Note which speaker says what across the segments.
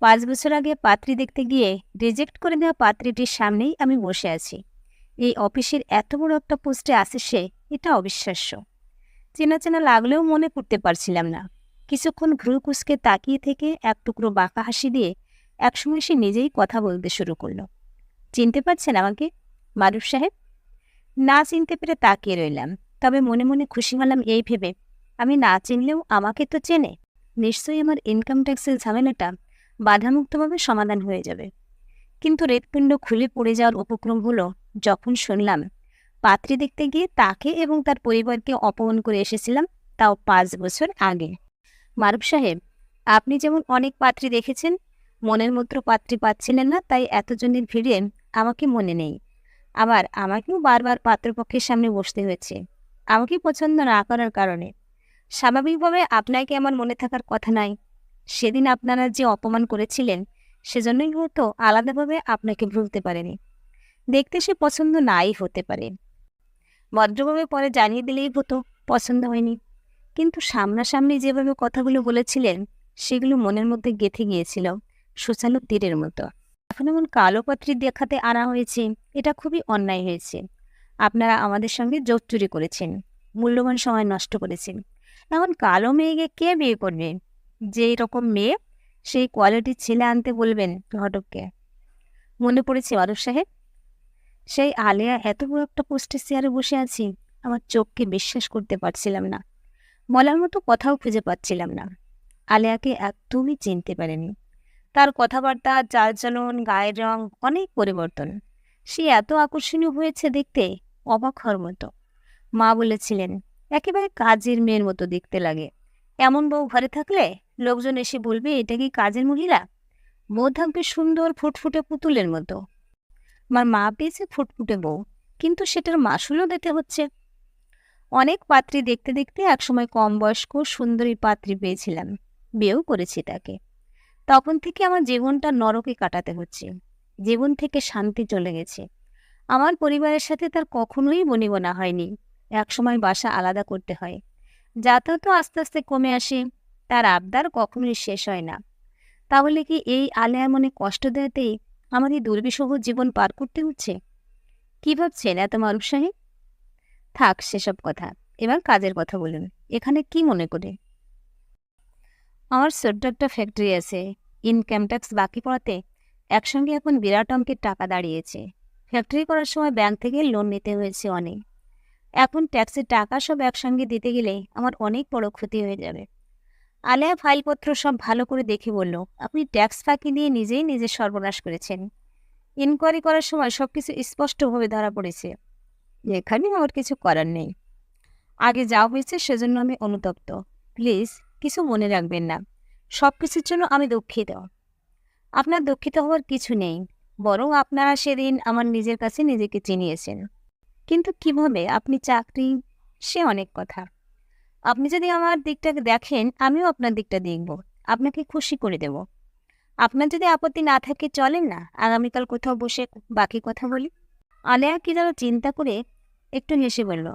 Speaker 1: পাঁচ বছর আগে পাত্রী দেখতে গিয়ে রিজেক্ট করে দেওয়া পাত্রীটির সামনেই আমি বসে আছি। এই অফিসের এত বড় একটা পোস্টে আছে সে, এটা অবিশ্বাস্য। চেনা চেনা লাগলেও মনে করতে পারছিলাম না। কিছুক্ষণ ভ্রু কুচকে তাকিয়ে থেকে এক টুকরো বাঁকা হাসি দিয়ে একসময় সে নিজেই কথা বলতে শুরু করল। চিনতে পারছেন আমাকে? মারুফ সাহেব? না চিনতে পেরে তাকিয়ে রইলাম, তবে মনে মনে খুশি হলাম এই ভেবে। আমি না চিনলেও আমাকে তো চেনে। নিশ্চয়ই আমার ইনকাম ট্যাক্সের ঝামেলাটা বাধামুক্তভাবে সমাধান হয়ে যাবে। কিন্তু হৃৎপিণ্ড খুলে পড়ে যাওয়ার উপক্রম হলো যখন শুনলাম, পাত্রী দেখতে গিয়ে তাকে এবং তার পরিবারকে অপমান করে এসেছিলাম, তাও পাঁচ বছর আগে। মারুফ সাহেব, আপনি যেমন অনেক পাত্রী দেখেছেন, মনের মতো পাত্রী পাচ্ছিলেন না, তাই এতজনের ভিড়ে আমাকে মনে নেই। আবার আমাকেও বারবার পাত্রপক্ষের সামনে বসতে হয়েছে। আমাকে পছন্দ না করার কারণে। স্বাভাবিকভাবে আপনাকে আমার মনে থাকার কথা নাই। সেদিন আপনারা যে অপমান করেছিলেন, সেজন্যই হয়তো আলাদাভাবে আপনাকে ভুলতে পারেনি। দেখতে সে পছন্দ নাই হতে পারে। ভদ্রভাবে পরে জানিয়ে দিলেই হতো, পছন্দ হয়নি। কিন্তু সামনাসামনি যেভাবে কথাগুলো বলেছিলেন, সেগুলো মনের মধ্যে গেঁথে গিয়েছিল, সুচালো তীরের মতো। এখন এমন কালো পাত্রী দেখাতে আনা হয়েছে, এটা খুবই অন্যায় হয়েছে। আপনারা আমাদের সঙ্গে জোট চুরি করেছেন, মূল্যবান সময় নষ্ট করেছেন। এখন কালো মেয়েকে কে বিয়ে করবে? যে রকম মেয়ে, সেই কোয়ালিটির ছেলে আনতে বলবেন ঘটককে। মনে পড়েছে মারুফ সাহেব? সেই আলেয়া এত বড় একটা পোস্টের চেয়ারে বসে আছি, আমার চোখকে বিশ্বাস করতে পারছিলাম না। বলার মতো কথাও খুঁজে পাচ্ছিলাম না। আলেয়াকে একদমই চিনতে পারেনি। তার কথাবার্তা, চালচলন, গায়ের রং, অনেক পরিবর্তন। সে এত আকর্ষণীয় হয়েছে দেখতে, অবাক হওয়ার মতো। মা বলেছিলেন, একেবারে কাজের মেয়ের মতো দেখতে লাগে। এমন বউ ঘরে থাকলে লোকজন এসে বলবে, এটা কি কাজের মহিলা? থাকবে সুন্দর ফুটফুটে পুতুলের মতো। আমার মা পেয়েছে ফুটফুটে বউ, কিন্তু সেটার মাসুলও দিতে হচ্ছে। অনেক পাত্রী দেখতে দেখতে একসময় কম বয়স্ক সুন্দরী পাত্রী পেয়েছিলাম। বিয়েও করেছি তাকে। তখন থেকে আমার জীবনটা নরকে কাটাতে হচ্ছে। জীবন থেকে শান্তি চলে গেছে। আমার পরিবারের সাথে তার কখনোই বনিবনা হয়নি। একসময় বাসা আলাদা করতে হয়। যাতায়াতও আস্তে আস্তে কমে আসে। তার আবদার কখনোই শেষ হয় না। তাহলে কি এই আলেয়া মনে কষ্ট দেওয়াতেই এই দুর্বিষহ জীবন পার করতে হচ্ছে? কী ভাবছেন এত মারুফ সাহেব? থাক সেসব কথা। এবার কাজের কথা বলুন। এখানে কি মনে করে? আমার ছোট্ট একটা ফ্যাক্টরি আছে। ইনকাম ট্যাক্স বাকি পড়াতে একসঙ্গে এখন বিরাট অঙ্কের টাকা দাঁড়িয়েছে। ফ্যাক্টরি করার সময় ব্যাংক থেকে লোন নিতে হয়েছে অনেক। এখন ট্যাক্সের টাকা সব একসঙ্গে দিতে গেলে আমার অনেক বড় ক্ষতি হয়ে যাবে। আলেয়া ফাইলপত্র সব ভালো করে দেখে বলল, আপনি ট্যাক্স ফাঁকি দিয়ে নিজেই নিজের সর্বনাশ করেছেন। ইনকোয়ারি করার সময় সব কিছু স্পষ্টভাবে ধরা পড়েছে। এখানে আমার কিছু করার নেই। আগে যা হয়েছে সেজন্য আমি অনুতপ্ত। প্লিজ, কিছু মনে রাখবেন না। সব কিছুর জন্য আমি দুঃখিত। আপনার দুঃখিত হওয়ার কিছু নেই। বরং আপনারা সেদিন আমার নিজের কাছে নিজেকে চিনিয়েছেন। কিন্তু কীভাবে? আপনি চাকরি, সে অনেক কথা। আপনি যদি আমার দিকটাকে দেখেন, আমিও আপনার দিকটা দেখব। আপনাকে খুশি করে দেব। আপনার যদি আপত্তি না থাকে, চলেন না। আগামীকাল কোথাও বসে বাকি কথা বলি। আলেয়া কি যেন চিন্তা করে একটু হেসে বলল,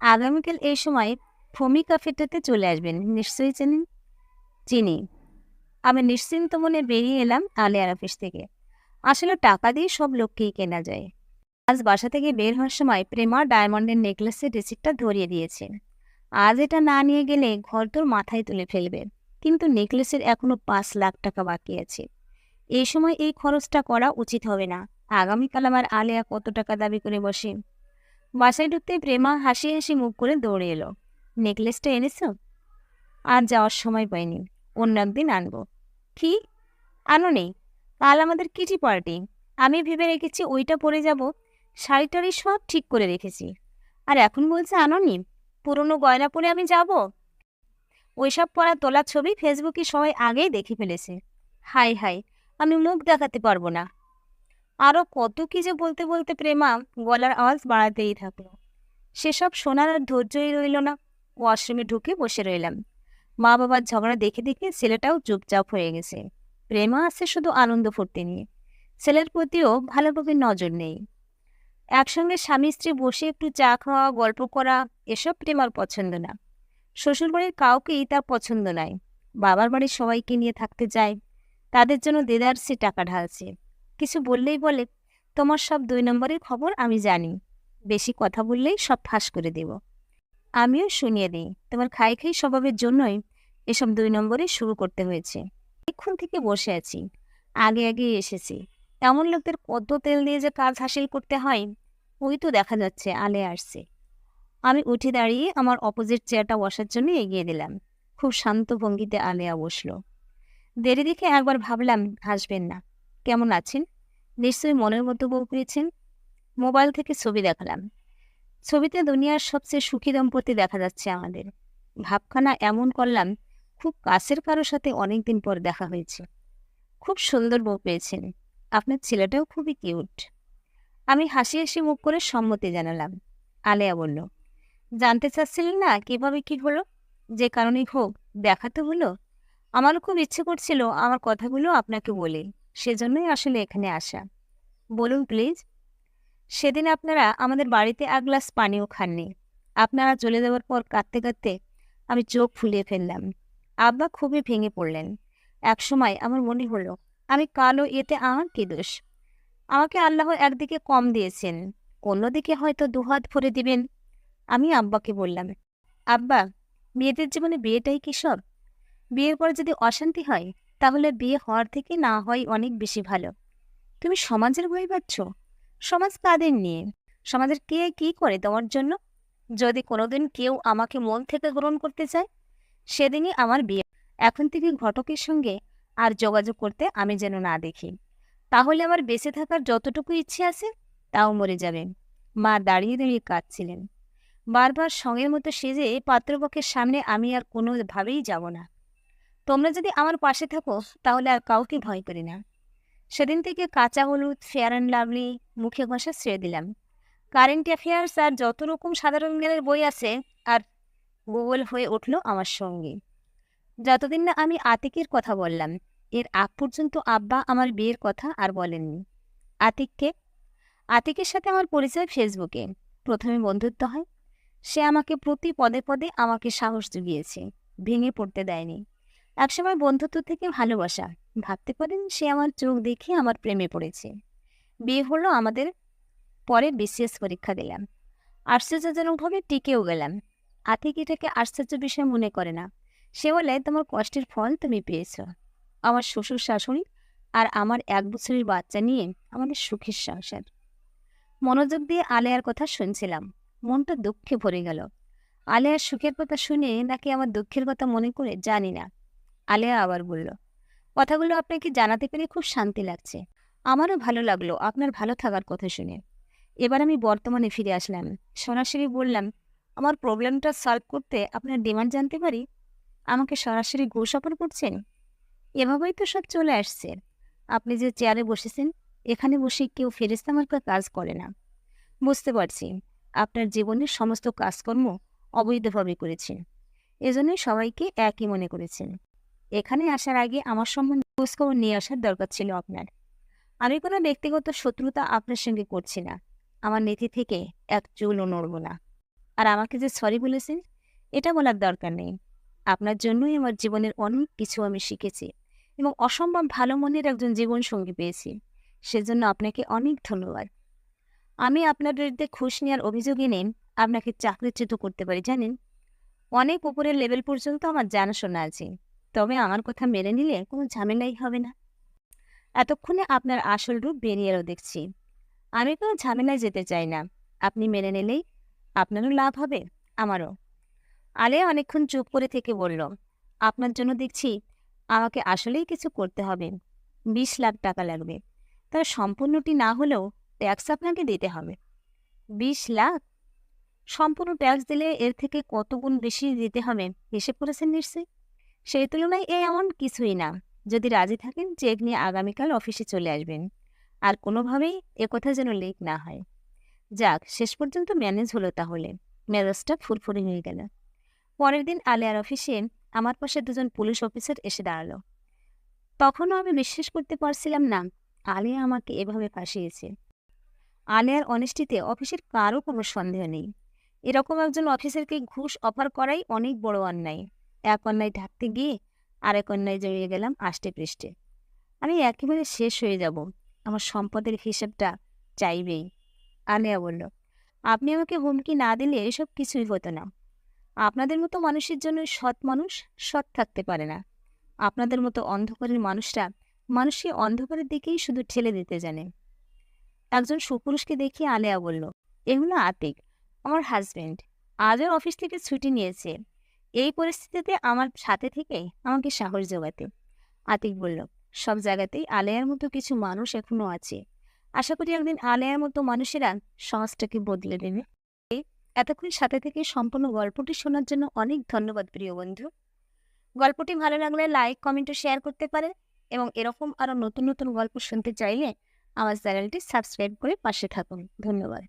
Speaker 1: আগামীকাল এই সময় ফমি কাফেটাতে চলে আসবেন, নিশ্চয়ই চেনেন? চিনি আমি নিশ্চিন্ত মনে বেরিয়ে এলাম আলেয়ার অফিস থেকে। আসলে টাকা দিয়ে সব লোককেই কেনা যায়। আজ বাসা থেকে বের হওয়ার সময় প্রেমা ডায়মন্ডের নেকলেসের রিসিপ্টটা ধরিয়ে দিয়েছে। আজ এটা না নিয়ে গেলে ঘর তোর মাথায় তুলে ফেলবে। কিন্তু নেকলেসের এখনও পাঁচ লাখ টাকা বাকি আছে। এই সময় এই খরচটা করা উচিত হবে না। আগামীকাল আমার আলেয়া কত টাকা দাবি করে বসে। বাসায় ঢুকতে প্রেমা হাসি হাসি মুখ করে দৌড়ে এলো। নেকলেসটা এনেছ? আর যাওয়ার সময় পাইনি। অন্য একদিন আনব। কি? আনো নেই কাল আমাদের কিটি পার্টি। আমি ভেবে রেখেছি ওইটা পরে যাব। শাড়ি টাড়ি সব ঠিক করে রেখেছি। আর এখন বলছে আনোনি পুরনো গয়না পরে আমি যাব? ওইসব পরা তোলা ছবি ফেসবুকে সবাই আগেই দেখে ফেলেছে। হাই হাই আমি মুখ দেখাতে পারব না। আরও কত কি যে বলতে বলতে প্রেমা গলার আওয়াজ বাড়াতেই থাকল। সেসব শোনার আর ধৈর্যই রইল না। ওয়াশরুমে ঢুকে বসে রইলাম। মা বাবার ঝগড়া দেখে দেখে ছেলেটাও চুপচাপ হয়ে গেছে। প্রেমা আছে শুধু আনন্দ ফুর্তি নিয়ে। ছেলের প্রতিও ভালোভাবে নজর নেই। একসঙ্গে স্বামী স্ত্রী বসে একটু চা খাওয়া, গল্প করা, এসব প্রেমার পছন্দ না। শ্বশুরবাড়ির কাউকেই তার পছন্দ নাই। বাবার বাড়ির সবাইকে নিয়ে থাকতে চায় তাদের জন্য দেদার সে টাকা ঢালছে। কিছু বললেই বলে, তোমার সব দুই নম্বরের খবর আমি জানি। বেশি কথা বললেই সব ফাঁস করে দেব। আমিও শুনিয়ে দিই। তোমার খাই খাই স্বভাবের জন্যই এসব দুই নম্বরে শুরু করতে হয়েছে। এক্ষণ থেকে বসে আছি। আগে আগে এসেছি। এমন লোকদের কত তেল দিয়ে যে কাজ হাসিল করতে হয়। ওই তো দেখা যাচ্ছে, আলে আসছে। আমি উঠে দাঁড়িয়ে আমার অপোজিট চেয়ারটা বসার জন্য এগিয়ে দিলাম। খুব শান্ত ভঙ্গিতে আলেয়া বসল। দেরি দেখে একবার ভাবলাম হাসবেন না। কেমন আছেন? নিশ্চয়ই মনের মতো বউ পেয়েছেন। মোবাইল থেকে ছবি দেখালাম। ছবিতে দুনিয়ার সবচেয়ে সুখী দম্পতি দেখা যাচ্ছে আমাদের। ভাবখানা এমন করলাম, খুব কাছের কারোর সাথে অনেকদিন পর দেখা হয়েছে। খুব সুন্দর বউ পেয়েছেন। আপনার ছেলেটাও খুবই কিউট আমি হাসি হাসি মুখ করে সম্মতি জানালাম। আলেয়া বলল, জানতে চাচ্ছিলেন না কীভাবে কি হলো? যে কারণেই হোক, দেখা তো হলো। আমারও খুব ইচ্ছে করছিল আমার কথাগুলো আপনাকে বলি, সেজন্যই আসলে এখানে আসা। বলুন প্লিজ। সেদিন আপনারা আমাদের বাড়িতে এক গ্লাস পানিও খাননি। আপনারা চলে যাওয়ার পর কাঁদতে কাঁদতে আমি চোখ ফুলিয়ে ফেললাম। আব্বা খুবই ভেঙে পড়লেন। একসময় আমার মনে হলো, আমি কালো এতে আমার কি দোষ? আমাকে আল্লাহ একদিকে কম দিয়েছেন, অন্যদিকে হয়তো দুহাত ভরে দিবেন। আমি আব্বাকে বললাম, আব্বা, মেয়েদের জীবনে বিয়েটাই কি সব? বিয়ের পরে যদি অশান্তি হয়, তাহলে বিয়ে হওয়ার থেকে না হয় অনেক বেশি ভালো। তুমি সমাজের বই পাচ্ছ সমাজ কাদের নিয়ে? সমাজের কে কি করে তোমার জন্য? যদি কোনোদিন কেউ আমাকে মন থেকে গ্রহণ করতে চায়, সেদিনই আমার বিয়ে। এখন থেকে ঘটকের সঙ্গে আর যোগাযোগ করতে আমি যেন না দেখি। তাহলে আমার বেঁচে থাকার যতটুকু ইচ্ছে আছে, তাও মরে যাবে। মা দাঁড়িয়ে দাঁড়িয়ে কাঁদছিলেন। বারবার সঙ্গের মতো সেজে পাত্রপক্ষের সামনে আমি আর কোনোভাবেই যাব না। তোমরা যদি আমার পাশে থাকো, তাহলে আর কাউকে ভয় করি না। সেদিন থেকে কাঁচা হলুদ ফেয়ার অ্যান্ড লাভলি মুখে ঘষা ছেড়ে দিলাম। কারেন্ট অ্যাফেয়ার্স আর যত রকম সাধারণ জ্ঞানের বই আছে, আর গুগল হয়ে উঠল আমার সঙ্গে। যতদিন না আমি আতিকের কথা বললাম এর আগ পর্যন্ত আব্বা আমার বিয়ের কথা আর বলেননি। আতিককে, আতিকের সাথে আমার পরিচয় ফেসবুকে। প্রথমে বন্ধুত্ব হয়। সে আমাকে প্রতি পদে পদে আমাকে সাহস জুগিয়েছে। ভেঙে পড়তে দেয়নি। একসময় বন্ধুত্ব থেকে ভালোবাসা। ভাবতে পারেন সে আমার চোখ দেখে আমার প্রেমে পড়েছে। বিয়ে হলো আমাদের পরে বিসিএস পরীক্ষা দিলাম। আশ্চর্যজনকভাবে টিকেও গেলাম। আতিক এটাকে আশ্চর্য বিষয় মনে করে না। সে বলে, তোমার কষ্টের ফল তুমি পেয়েছ। আমার শ্বশুর শাশুড়ি আর আমার এক বছরের বাচ্চা নিয়ে আমাদের সুখের সংসার। মনোযোগ দিয়ে আলেয়ার কথা শুনছিলাম। মনটা দুঃখে ভরে গেল। আলেয়ার সুখের কথা শুনে নাকি আমার দুঃখের কথা মনে করে জানি না। আলেয়া আবার বলল, কথাগুলো আপনাকে জানাতে পেরে খুব শান্তি লাগছে। আমারও ভালো লাগল আপনার ভালো থাকার কথা শুনে। এবার আমি বর্তমানে ফিরে আসলাম। সরাসরি বললাম, আমার প্রবলেমটা সলভ করতে আপনার ডিমান্ড জানতে পারি? আমাকে সরাসরি অফার করছেন? এভাবেই তো সব চলে আসছে। আপনি যে চেয়ারে বসেছেন, এখানে বসে কেউ ফেরিস্তা মার্কা কাজ করে না। বুঝতে পারছি, আপনার জীবনের সমস্ত কাজকর্ম অবৈধভাবে করেছেন। এজন্যই সবাইকে একই মনে করেছেন। এখানে আসার আগে আমার সম্বন্ধে খোঁজখবর নিয়ে আসার দরকার ছিল আপনার। আমি কোনো ব্যক্তিগত শত্রুতা আপনার সঙ্গে করছি না। আমার নীতি থেকে এক চুলও নড়ব না। আর আমাকে যে সরি বলেছেন, এটা বলার দরকার নেই। আপনার জন্যই আমার জীবনের অনেক কিছু আমি শিখেছি। এবং অসম্ভব ভালো মনের একজন জীবন সঙ্গী পেয়েছি। সেজন্য আপনাকে অনেক ধন্যবাদ। আমি আপনার বিরুদ্ধে ঘুষ নেওয়ার অভিযোগ এনে আপনাকে চাকরিচ্যুত করতে পারি, জানেন? অনেক উপরের লেভেল পর্যন্ত আমার জানাশোনা আছে, তবে আমার কথা মেনে নিলে কোনো ঝামেলাই হবে না। এতক্ষণে আপনার আসল রূপ বেরিয়েও দেখছি। আমি কোনো ঝামেলায় যেতে চাই না, আপনি মেনে নিলেই আপনারও লাভ হবে, আমারও। আলে অনেকক্ষণ চুপ করে থেকে বলল, আপনার জন্য দেখছি আমাকে আসলেই কিছু করতে হবে। বিশ লাখ টাকা লাগবে। তার সম্পূর্ণটি না হলেও ট্যাক্স আপনাকে দিতে হবে। বিশ লাখ? সম্পূর্ণ ট্যাক্স দিলে এর থেকে কত গুণ বেশি দিতে হবে হিসেব করেছেন নিশ্চয়ই? সেই তুলনায় এ এমন কিছুই না। যদি রাজি থাকেন চেক নিয়ে আগামীকাল অফিসে চলে আসবেন। আর কোনোভাবেই একথা যেন লেক না হয়। যাক, শেষ পর্যন্ত ম্যানেজ হলো তাহলে। মেজাজটা ফুরফুরে হয়ে গেল। পরের দিন আলিয়ার অফিসে আমার পাশে দুজন পুলিশ অফিসার এসে দাঁড়াল। তখনও আমি বিশ্বাস করতে পারছিলাম না, আলিয়া আমাকে এভাবে ফাঁসিয়েছে। আলিয়ার অনেষ্টিতে অফিসের কারও কোনো সন্দেহ নেই। এরকম একজন অফিসারকে ঘুষ অফার করাই অনেক বড় অন্যায়। এক অন্যায় ঢাকতে গিয়ে আরেক অন্যায় জড়িয়ে গেলাম আষ্টে পৃষ্ঠে। আমি একেবারে শেষ হয়ে যাব, আমার সম্পদের হিসেবটা চাইবেই। আলিয়া বলল, আপনি আমাকে হুমকি না দিলে এসব কিছুই হতো না। আপনাদের মতো মানুষের জন্য সৎ মানুষ সৎ থাকতে পারে না। আপনাদের মতো অন্ধকারের মানুষরা মানুষকে অন্ধকারের দিকেই শুধু ঠেলে দিতে জানে। একজন সুপুরুষকে দেখিয়ে আলেয়া বলল এগুলো আতিক, আমার হাজবেন্ড আজও অফিস থেকে ছুটি নিয়েছে। এই পরিস্থিতিতে আমার সাথে থেকে আমাকে সাহস জোগাতে। আতিক বলল, সব জায়গাতেই আলেয়ার মতো কিছু মানুষ এখনও আছে। আশা করি একদিন আলেয়ার মতো মানুষেরা সমাজটাকে বদলে দেবে। এতক্ষণ সাথে থেকে সম্পূর্ণ গল্পটি শোনার জন্য অনেক ধন্যবাদ, প্রিয় বন্ধু। গল্পটি ভালো লাগলে লাইক, কমেন্ট ও শেয়ার করতে পারেন এবং এরকম আরও নতুন নতুন গল্প শুনতে চাইলে আমার চ্যানেলটি সাবস্ক্রাইব করে পাশে থাকুন। ধন্যবাদ।